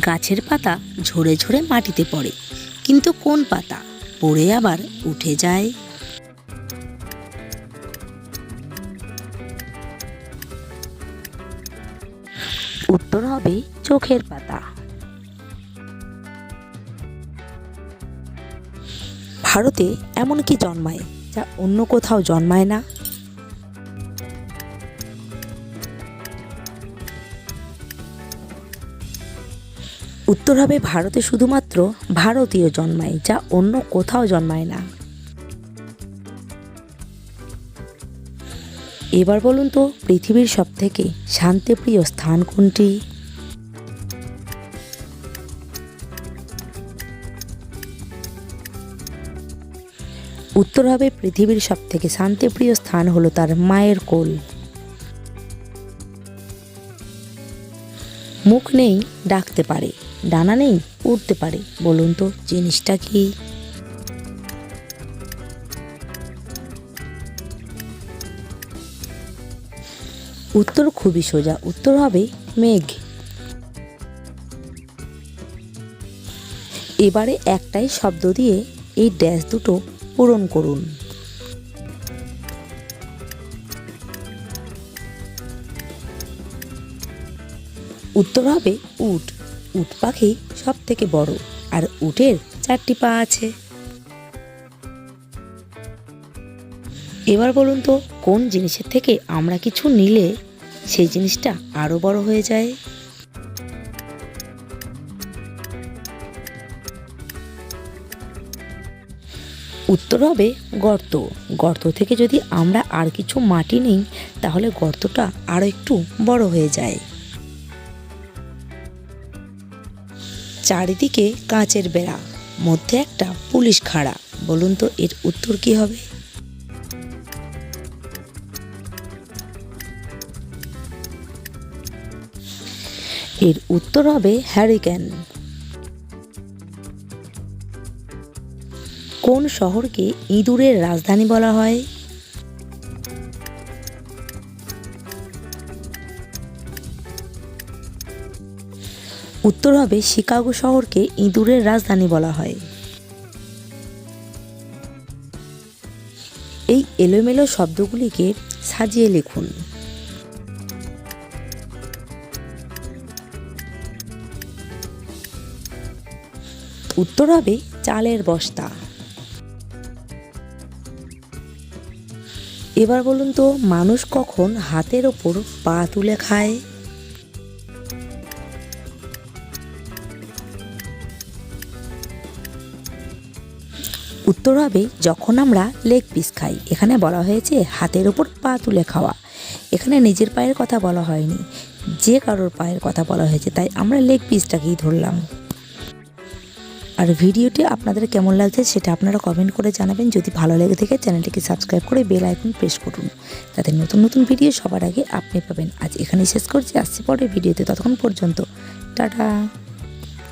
গাছের পাতা ঝরে ঝরে মাটিতে পড়ে। কিন্তু কোন পাতা পড়ে আবার উঠে যায়? উত্তর হবে চোখের পাতা। ভারতে এমন কি জন্মায়, যা অন্য কোথাও জন্মায় না। উত্তর হবে, ভারতে শুধুমাত্র ভারতীয় জন্মায়, যা অন্য কোথাও জন্মায় না। এবার বলুন তো, পৃথিবীর সব থেকে শান্তিপ্রিয় স্থান কোনটি? উত্তর হবে, পৃথিবীর সব থেকে শান্তিপ্রিয় স্থান হলো তার মায়ের কোল। মুখ নেই, ডাকতে পারে। ডানা নেই উঠতে পারে। বলুন তো, জিনিসটা কি? উত্তর খুবই সোজা, উত্তর হবে মেঘ। এবারে একটাই শব্দ দিয়ে এই ড্যাশ দুটো পূরণ করুন। উত্তর হবে উট। উট পাখি সব থেকে বড়, আর উটের চারটি পা আছে। এবার বলুন তো, কোন জিনিসের থেকে আমরা কিছু নিলে সেই জিনিসটা আরও বড় হয়ে যায়? উত্তর হবে গর্ত। গর্ত থেকে যদি আমরা আর কিছু মাটি নিই, তাহলে গর্তটা আরও একটু বড় হয়ে যায়। চারিদিকে কাঁচের বেড়া, মধ্যে একটা পুলিশ খাড়া। বলুন তো এর উত্তর কি হবে? এর উত্তর হবে হ্যারিকেন। কোন শহরকে ইঁদুরের রাজধানী বলা হয়? উত্তর হবে শিকাগো শহরকে ইঁদুরের রাজধানী বলা হয়। এই এলোমেলো শব্দগুলিকে সাজিয়ে লিখুন। উত্তর হবে চালের বস্তা। এবার বলুন তো, মানুষ কখন হাতের ওপর পা তুলে খায়? উত্তর হবে, যখন আমরা লেগ পিস খাই। এখানে বলা হয়েছে, হাতের ওপর পা তুলে খাওয়া। এখানে নিজের পায়ের কথা বলা হয়নি, যে কারোর পায়ের কথা বলা হয়েছে, তাই আমরা লেগ পিসটাকেই ধরলাম। আর ভিডিওটি আপনাদের কেমন লাগছে সেটা আপনারা কমেন্ট করে জানাবেন। যদি ভালো লেগে থাকে, চ্যানেলটিকে সাবস্ক্রাইব করে বেল আইকন প্রেস করুন। যাতে নতুন নতুন ভিডিও সবার আগে আপনি পাবেন। আজ এখানেই শেষ করছি। আসছি পরে ভিডিওতে। ততক্ষণ পর্যন্ত, টাটা।